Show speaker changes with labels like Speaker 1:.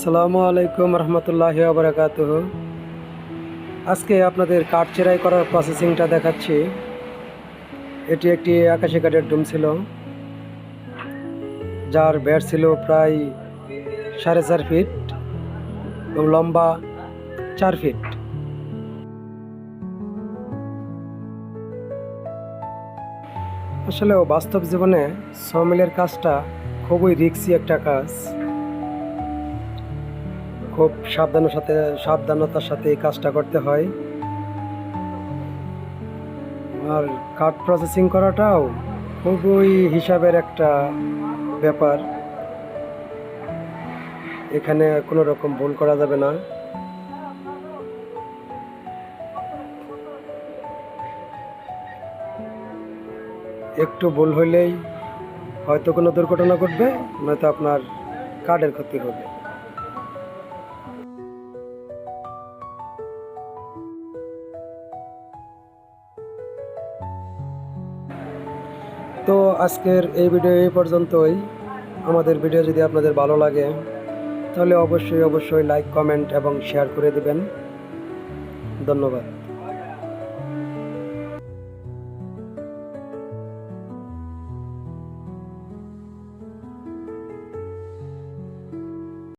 Speaker 1: আসসালামু আলাইকুম রহমতুল্লাহ বারাকাত আজকে আপনাদের কাঠ চেরাই করার প্রসেসিংটা দেখাচ্ছি। এটি একটি আকাশি কাঠের ডুম ছিল। যার ব্যাট ছিল প্রায় সাড়ে চার ফিট এবং লম্বা চার ফিট। আসলে বাস্তব জীবনে সমিলের কাজটা খুবই রিক্সি একটা কাজ। খুব সাবধানের সাথে, সাবধানতার সাথে এই কাজটা করতে হয়। আর কাঠ প্রসেসিং করাটাও খুবই হিসাবের একটা ব্যাপার। এখানে কোনো রকম ভুল করা যাবে না। একটু ভুল হইলেই হয়তো কোনো দুর্ঘটনা ঘটবে, নয়তো আপনার কার্ডের ক্ষতি হবে। তো আজকের এই ভিডিও এই পর্যন্তই। আমাদের ভিডিও যদি আপনাদের ভালো লাগে, তাহলে অবশ্যই অবশ্যই লাইক কমেন্ট এবং শেয়ার করে দেবেন। ধন্যবাদ।